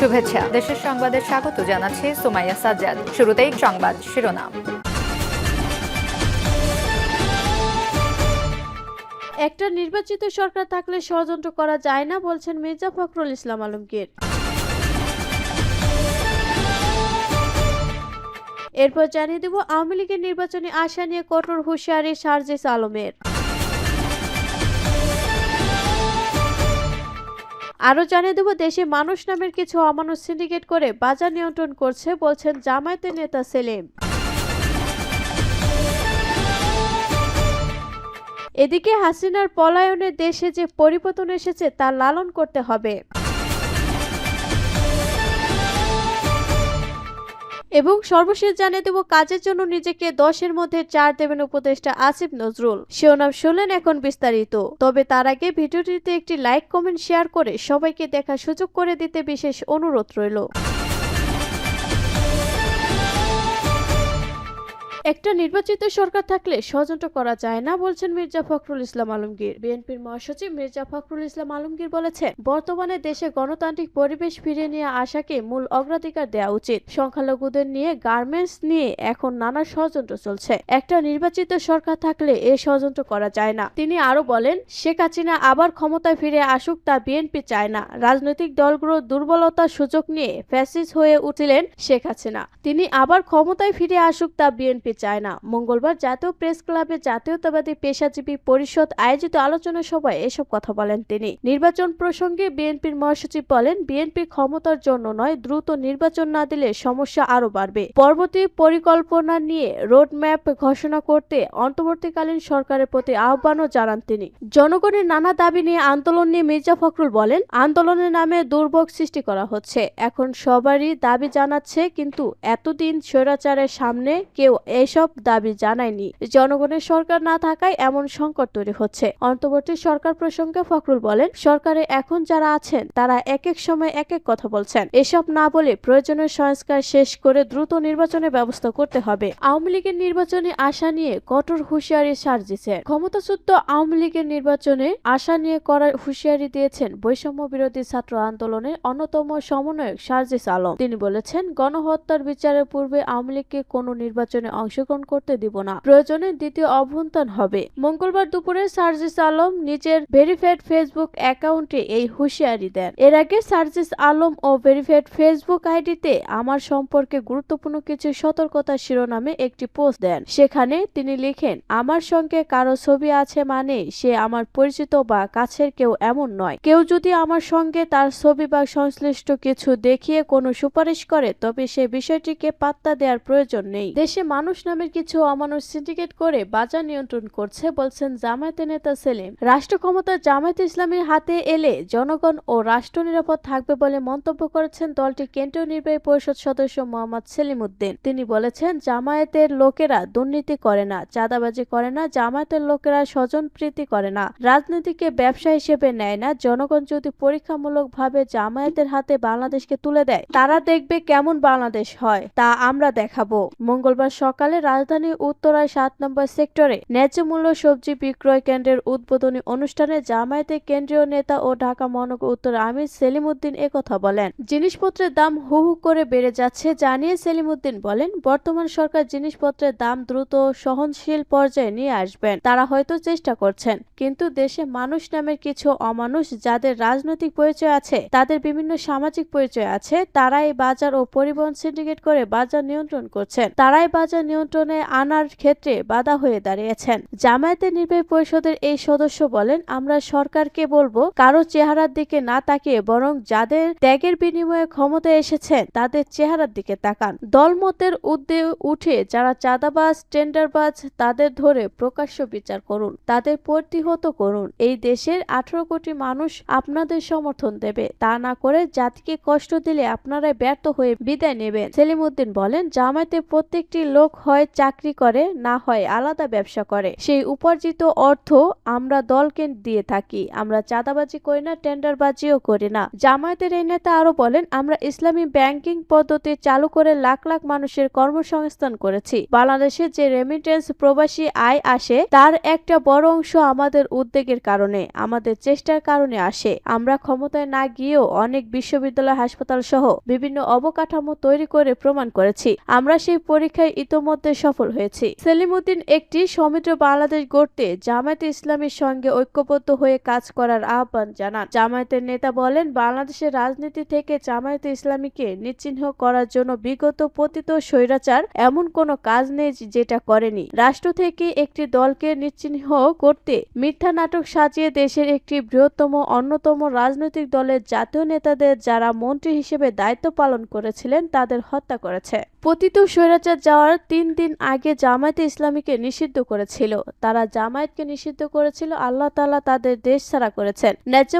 শুভেচ্ছা। দেশের সংবাদে স্বাগত জানাচ্ছে সুমাইয়া সাজ্জাদ। শুরুতেই সংবাদ শিরোনাম। একটা নির্বাচিত সরকার থাকলে ষড়যন্ত্র করা যায় না, বলছেন মির্জা ফখরুল ইসলাম আলমগীর। এরপর জানিয়ে দেব, আওয়ামী লীগের নির্বাচনী আশা নিয়ে কঠোর হুঁশিয়ারি সার্জিস আলমের। আরও জানিয়ে দেব, দেশে মানুষ নামের কিছু অমানুষ সিন্ডিকেট করে বাজার নিয়ন্ত্রণ করছে বলছেন জামায়াতের নেতা সেলিম। এদিকে হাসিনার পলায়নে দেশে যে পরিবর্তন এসেছে তা লালন করতে হবে। এবং সর্বশেষ জানিয়ে দেব, কাজের জন্য নিজেকে দশের মধ্যে চার দেবেন উপদেষ্টা আসিফ নজরুল। শিরোনাম শুনলেন এখন বিস্তারিত। তবে তার আগে ভিডিওটিতে একটি লাইক, কমেন্ট, শেয়ার করে সবাইকে দেখার সুযোগ করে দিতে বিশেষ অনুরোধ রইল। একটা নির্বাচিত সরকার থাকলে ষড়যন্ত্র করা যায় না বলছেন মির্জা ফখরুল ইসলাম আলমগীর। বিএনপির মহাসচিব মির্জা ফখরুল ইসলাম আলমগীর বলেছেন, বর্তমানে দেশে গণতান্ত্রিক পরিবেশ ফিরিয়ে নিয়ে আসাকে মূল অগ্রাধিকার দেওয়া উচিত। সংখ্যালঘুদের নিয়ে গার্মেন্টস নিয়ে এখন নানা ষড়যন্ত্র চলছে। একটা নির্বাচিত সরকার থাকলে এ ষড়যন্ত্র করা যায় না। তিনি আরও বলেন, শেখ হাসিনা আবার ক্ষমতায় ফিরে আসুক তা বিএনপি চায় না। রাজনৈতিক দলগুলোর দুর্বলতার সুযোগ নিয়ে ফ্যাসিস্ট হয়ে উঠলেন শেখ হাসিনা। তিনি আবার ক্ষমতায় ফিরে আসুক তা বিএনপি চায় না। মঙ্গলবার জাতীয় প্রেস ক্লাবে জাতীয়তাবাদী পেশাজীবী পরিষদ আয়োজিত আলোচনা সভায় এসব কথা বলেন তিনি। নির্বাচন প্রসঙ্গে বিএনপির মহাসচিব বলেন, বিএনপি ক্ষমতার জন্য নয়, দ্রুত নির্বাচন না দিলে সমস্যা আরও বাড়বে। পরবর্তী পরিকল্পনা নিয়ে রোডম্যাপ ঘোষণা করতে অন্তর্বর্তীকালীন সরকারের প্রতি আহ্বানও জানান তিনি। জনগণের নানা দাবি নিয়ে আন্দোলন নিয়ে মির্জা ফখরুল বলেন, আন্দোলনের নামে দুর্ভোগ সৃষ্টি করা হচ্ছে। এখন সবারই দাবি জানাচ্ছে, কিন্তু এতদিন স্বৈরাচারের সামনে কেউ এসব দাবি জানায়নি। জনগণের সরকার না থাকায় এমন সংকট তৈরি হচ্ছে। অন্তর্বর্তী সরকার প্রসঙ্গে ফখরুল বলেন, সরকারে এখন যারা আছেন, তারা এক এক সময় এক এক কথা বলছেন। এসব না বলে প্রয়োজনীয় সংস্কার শেষ করে দ্রুত নির্বাচনের ব্যবস্থা করতে হবে। আওয়ামী লীগের নির্বাচনে আশা নিয়ে কঠোর হুঁশিয়ারি সার্জিছে ক্ষমতাচ্যুত আওয়ামী লীগের নির্বাচনে আশা নিয়ে করার হুঁশিয়ারি দিয়েছেন বৈষম্য বিরোধী ছাত্র আন্দোলনের অন্যতম সমন্বয়ক সার্জিস আলম। তিনি বলেছেন, গণহত্যার বিচারের পূর্বে আওয়ামী লীগকে কোনো নির্বাচনে অংশগ্রহণ করতে দিব না। প্রয়োজনে দ্বিতীয় অভ্যন্তর হবে। মঙ্গলবার দুপুরে সার্জিস আলম নিজের ভেরিফাইড ফেসবুক অ্যাকাউন্টে এই হুঁশিয়ারি দেন। এর আগে সার্জিস আলম ও ভেরিফাইড ফেসবুক আইডিতে আমার সম্পর্কে গুরুত্বপূর্ণ কিছু সতর্কতা শিরোনামে একটি পোস্ট দেন। সেখানে তিনি লিখেন, আমার সঙ্গে কারও ছবি আছে মানে সে আমার পরিচিত বা কাছের কেউ এমন নয়। কেউ যদি আমার সঙ্গে তার ছবি বা সংশ্লিষ্ট কিছু দেখিয়ে কোনো সুপারিশ করে, তবে সে বিষয়টিকে পাত্তা দেওয়ার প্রয়োজন নেই। দেশে মানুষ নামের কিছু অমানুষ সিন্ডিকেট করে বাজার নিয়ন্ত্রণ করছে বলছেন জামায়াতের নেতা সেলিম। রাষ্ট্র ক্ষমতা জামায়াত ইসলামীর হাতে এলে জনগণ ও রাষ্ট্র নিরাপদ থাকবে বলে মন্তব্য করেছেন দলটির কেন্দ্রীয় নির্বাহী পরিষদ সদস্য মোহাম্মদ সেলিম উদ্দিন তিনি বলেছেন, জামায়াতের লোকেরা দুর্নীতি করে না, চাঁদাবাজি করে না, জামায়াতের লোকেরা স্বজন প্রীতি করে না, রাজনীতিকে ব্যবসা হিসেবে নেয় না, জনগণ যদি পরীক্ষামূলকভাবে জামায়াতের হাতে বাংলাদেশকে তুলে দেয়, তারা দেখবে কেমন বাংলাদেশ হয়, তা আমরা দেখাবো। মঙ্গলবার সকালে রাজধানী উত্তরায় সাত নম্বর সেক্টরে ন্যায্য মূল্য সবজি বিক্রয় কেন্দ্রের উদ্বোধনী অনুষ্ঠানে জামায়াতের কেন্দ্রীয় নেতা ও ঢাকা মহানগর উত্তর আমির সেলিম উদ্দিন একথা বলেন। জিনিসপত্রের দাম হু হু করে বেড়ে যাচ্ছে জানিয়ে সেলিম উদ্দিন বলেন, বর্তমান সরকার জিনিসপত্রের দাম দ্রুত সহনশীল পর্যায়ে নিয়ে আসবেন। তারা হয়তো চেষ্টা করছেন, কিন্তু দেশে মানুষ নামের কিছু অমানুষ যাদের রাজনৈতিক পরিচয় আছে, তাদের বিভিন্ন সামাজিক পরিচয় আছে, তারাই বাজার ও পরিবহন সিন্ডিকেট করে বাজার নিয়ন্ত্রণ করছেন। তারাই বাজার নিয়ন্ত্রণে আনার ক্ষেত্রে বাধা হয়ে দাঁড়িয়েছেন। জামায়াতের নির্বাহী পরিষদের এই সদস্য বলেন, আমরা সরকারকে বলব, কারও চেহারার দিকে না তাকিয়ে বরং যাদের ত্যাগের বিনিময়ে ক্ষমতায় এসেছেন, তাদের চেহারার দিকে তাকান। দলমতের উদ্দে উঠে যারা চাঁদাবাজ, টেন্ডারবাজ, তাদের ধরে প্রকাশ্য বিচার করুন, তাদের প্রতিহত করুন। এই দেশের আঠারো কোটি মানুষ আপনাদের সমর্থন দেবে। তা না করে জাতিকে কষ্ট দিলে আপনারাই ব্যর্থ হয়ে বিদায় নেবেন। সেলিম উদ্দিন বলেন, জামায়াতে প্রত্যেকটি লোক হয় চাকরি করে, না হয় আলাদা ব্যবসা করে। সেই উপার্জিত অর্থ আমরা দলকে দিয়ে থাকি। আমরা চাঁদাবাজি করি না, টেন্ডারবাজিও করি না। জামায়াতের এই নেতা আরও বলেন, আমরা ইসলামী ব্যাংকিং পদ্ধতি চালু করে লাখ লাখ মানুষের কর্মসংস্থান করেছি। বাংলাদেশে যে রেমিটেন্স প্রবাসী আয় আসে, তার একটা বড় অংশ আমাদের উদ্যোগের কারণে, আমাদের চেষ্টার কারণে আসে। আমরা ক্ষমতায় না গিয়েও অনেক বিশ্ববিদ্যালয় হাসপাতাল সহ বিভিন্ন অবকাঠামো তৈরি করে প্রমাণ করেছি। আমরা সেই পরীক্ষায় ইতোমধ্যে সফল হয়েছি। সেলিমউদ্দিন একটি সমৃদ্ধ বাংলাদেশ গড়তে জামায়াতে ইসলামীর সঙ্গে ঐক্যবদ্ধ হয়ে কাজ করার আহ্বান জানান। জামায়াতের নেতা বলেন, বাংলাদেশের রাজনীতি থেকে জামায়াতে ইসলামীকে নিশ্চিহ্ন করার জন্য বিগত পতিত স্বৈরাচার এমন কোনো কাজ নেই যেটা করেনি। রাষ্ট্র থেকে একটি দলকে নিশ্চিহ্ন করতে মিথ্যা নাটক সাজিয়ে দেশের একটি বৃহত্তম, অন্যতম রাজনৈতিক দলের জাতীয় নেতাদের যারা মন্ত্রী হিসেবে দায়িত্ব পালন করেছিলেন তাদের হত্যা করেছে। পতিত স্বৈরাচার যাওয়ার তিন দিন আগে জামায়াতে ইসলামীকে নিষিদ্ধ করেছিল। তারা জামায়াতকে নিষিদ্ধ করেছিল, আল্লাহ তাআলা তাদের দেশ ছাড়া করেছেন। ন্যায্য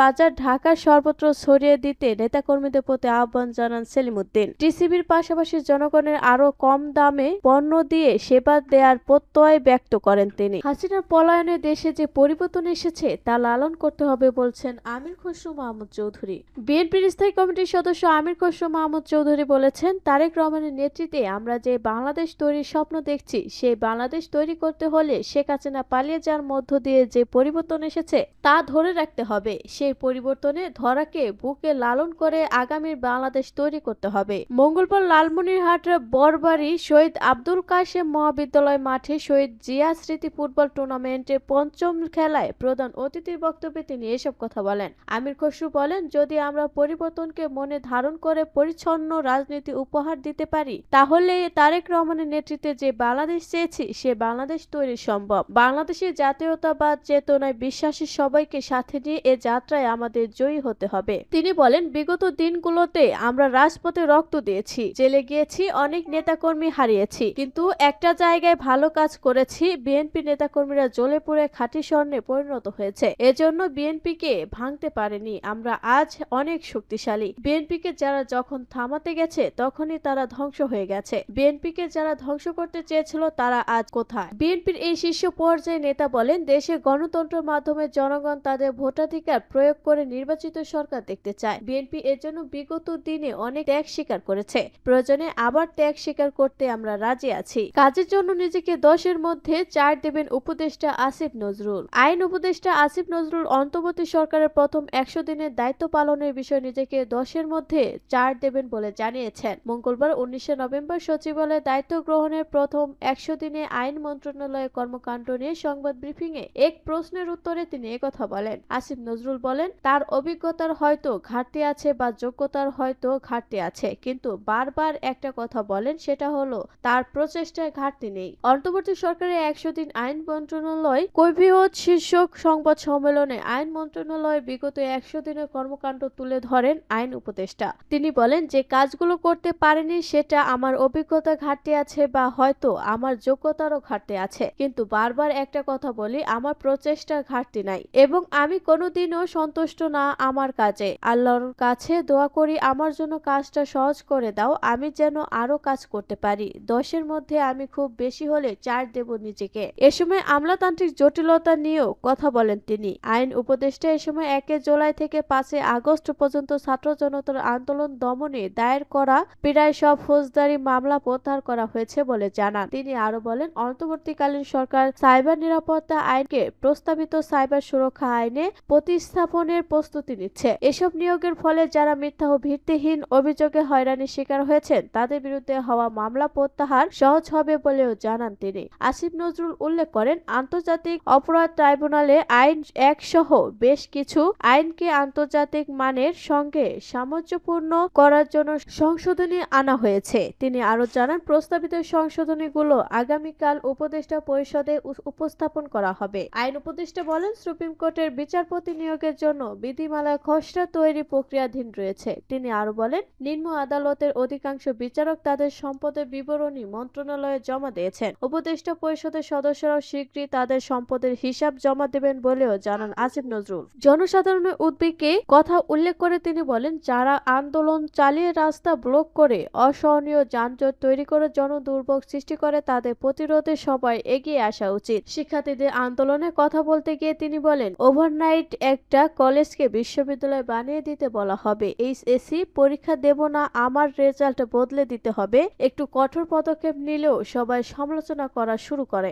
বাজার ঢাকার সর্বত্র ছড়িয়ে দিতে নেতাকর্মীদের প্রতি আহ্বান জানান সেলিমউদ্দিন টিসিবির পাশাপাশি জনগণের আরও কম দামে পণ্য দিয়ে সেবা দেওয়ার প্রত্যয় ব্যক্ত করেন তিনি। হাসিনার পলায়নে দেশে যে পরিবর্তন এসেছে, তা লালন করতে হবে বলছেন আমির খসরু মাহমুদ চৌধুরী। বিএনপির স্থায়ী কমিটির সদস্য আমির খসরু মাহমুদ চৌধুরী বলেছেন, তারেক রহমানের নেতৃত্বে আমরা যে বাংলাদেশ তৈরির স্বপ্ন দেখছি। সেই বাংলাদেশ তৈরি করতে হলে শেখ হাসিনা পালিয়ে যাওয়ার মধ্য দিয়ে যে পরিবর্তন এসেছে, তা ধরে রাখতে হবে। সেই পরিবর্তনে ধরাকে বুকে লালন করে আগামীর বাংলাদেশ তৈরি করতে হবে। মঙ্গলবার লালমনিরহাট বরবাড়ি শহীদ আব্দুল কাশেম মহাবিদ্যালয় মাঠে শহীদ জিয়া স্মৃতি ফুটবল টুর্নামেন্টের পঞ্চম খেলায় প্রধান অতিথির বক্তব্যে তিনি এসব কথা বলেন। আমির খসরু বলেন, যদি আমরা পরিবর্তনকে মনে ধারণ করে পরিচ্ছন্ন রাজনীতি উপহার দিতে পারি, তাহলে তারেক রহমানের নেতৃত্বে যে বাংলাদেশ চেয়েছি, সে বাংলাদেশ তৈরি সম্ভব। বাংলাদেশের জাতীয়তাবাদ চেতনায় বিশ্বাসী সবাইকে সাথে নিয়ে এ যাত্রায় আমাদের জয়ী হতে হবে। তিনি বলেন, বিগত দিনগুলোতে আমরা রাজপথে রক্ত দিয়েছি, জেলে গিয়েছি, অনেক নেতাকর্মী হারিয়েছি। কিন্তু একটা জায়গায় ভালো কাজ করেছি, বিএনপি নেতাকর্মীরা জ্বলে পুড়ে খাঁটি স্বর্ণে পরিণত হয়েছে। এজন্য বিএনপিকে ভাঙতে পারেনি, আমরা আজ অনেক শক্তিশালী। বিএনপিকে যারা যখন থামাতে গেছে, তখনই তারা ধ্বংস হয়ে গেছে। বিএনপিকে যারা ধ্বংস করতে চেয়েছিল তারা আজ কোথায়? বিএনপির এই শীর্ষ পর্যায়ে নেতা বলেন দেশে গণতন্ত্রের মাধ্যমে জনগণ তাদের ভোটাধিকার প্রয়োগ করে নির্বাচিত সরকার দেখতে চায়। বিএনপি এর জন্য বিগত দিনে অনেক ত্যাগ স্বীকার করেছে। প্রয়োজনে আবার ত্যাগ স্বীকার করতে আমরা রাজি আছি। কাজের জন্য নিজেকে দশের মধ্যে চার দেবেন উপদেষ্টা আসিফ নজরুল। আইন উপদেষ্টা আসিফ নজরুল অন্তর্বর্তী সরকারের প্রথম একশো দিনের দায়িত্ব পালনের বিষয়ে নিজেকে দশের মধ্যে চার দেবেন বলে জানিয়েছেন। মঙ্গলবার উনিশে নভেম্বর সচিবালয়ে দায়িত্ব গ্রহণের প্রথম একশো দিনে আইন মন্ত্রণালয়ের কর্মকাণ্ড নিয়ে সংবাদ ব্রিফিং এ এক প্রশ্নের উত্তরে তিনি একথা বলেন। আসিফ নজরুল বলেন, তার অভিজ্ঞতার হয়তো ঘাটতি আছে বা যোগ্যতার হয়তো ঘাটতি আছে, কিন্তু বারবার একটা কথা বলেন সেটা হলো, তার প্রচেষ্টায় ঘাটতি নেই। অন্তর্বর্তী সরকারের একশো দিন আইন মন্ত্রণালয় কৈফিয়ত শীর্ষক সংবাদ সম্মেলনে আইন মন্ত্রণালয় বিগত একশো দিনের কর্মকাণ্ড তুলে ধরেন আইন উপদেষ্টা। তিনি বলেন, যে কাজগুলো করতে পারেনি সেটা আমার অভিজ্ঞতা ঘাটতি আছে বা হয়তো আমার যোগ্যতারও ঘাটতি আছে। কিন্তু বারবার একটা কথা বলি, আমার প্রচেষ্টার ঘাটতি নাই এবং আমি কোনোদিনও সন্তুষ্ট না আমার কাজে। আল্লাহর কাছে দোয়া করি, আমার জন্য কাজটা সহজ করে দাও, আমি যেন আরও কাজ করতে পারি। দশের মধ্যে আমি খুব বেশি হলে চার দেব নিজেকে। এ সময় আমলাতান্ত্রিক জটিলতা নিয়েও কথা বলেন তিনি। আইন উপদেষ্টা এ সময় একে জুলাই থেকে পাঁচই আগস্ট পর্যন্ত ছাত্র জনতার আন্দোলন দমনে দায়ের করা, প্রায় সব ফৌজদারি মামলা প্রত্যাহার করা হয়েছে বলে জানান। তিনি আরও বলেন, অন্তর্বর্তীকালীন সরকার সাইবার নিরাপত্তা আইনকে প্রস্তাবিত সাইবার সুরক্ষা আইনে প্রতিস্থাপনের প্রস্তুতি নিচ্ছে। এসব নিয়োগের ফলে যারা মিথ্যা ও ভিত্তিহীন অভিযোগে হয়রানির শিকার হয়েছেন, তাদের বিরুদ্ধে হওয়া মামলা প্রত্যাহার সহজ হবে বলেও জানান তিনি। আসিফ নজরুল উল্লেখ করেন, আন্তর্জাতিক অপরাধ ট্রাইব্যুনালে আইন এক সহ বেশ কিছু আইনকে আন্তর্জাতিক মানের সঙ্গে সামঞ্জস্যপূর্ণ করার জন্য সংশোধনী আনা হয়েছে। তিনি আরও জানান, প্রস্তাবিত সংশোধনীগুলো আগামীকাল উপদেষ্টা পরিষদে উপস্থাপন করা হবে। আইন উপদেষ্টা বলেন, সুপ্রিম কোর্টের বিচারপতি নিয়োগের জন্য বিধিমালায় খসড়া তৈরি প্রক্রিয়াধীন রয়েছে। তিনি আরও বলেন, নিম্ন আদালতের অধিকাংশ বিচারক তাদের সম্পদের বিবরণী মন্ত্রণালয়ে জমা দিয়েছেন। উপদেষ্টা পরিষদের সদস্যরাও শীঘ্রই তাদের সম্পদের হিসাব জমা দেবেন বলেও জানান আসিফ নজরুল। জনসাধারণের উদ্বেগে কথা উল্লেখ করে তিনি বলেন, যারা আন্দোলন চালিয়ে রাস্তা ব্লক করে অসহনীয় যানজট তৈরি করে জন কোনো দুর্ভোগ সৃষ্টি করে তাদের প্রতিরোধে সবাই এগিয়ে আসা উচিত। শিক্ষার্থীদের আন্দোলনে কথা বলতে গিয়ে তিনি বলেন, ওভারনাইট একটা কলেজকে বিশ্ববিদ্যালয় বানিয়ে দিতে বলা হবে। এইচএসসি পরীক্ষা দেব না, আমার রেজাল্ট বদলে দিতে হবে। একটু কঠোর পদক্ষেপ নিলেও সবাই সমালোচনা করা শুরু করে।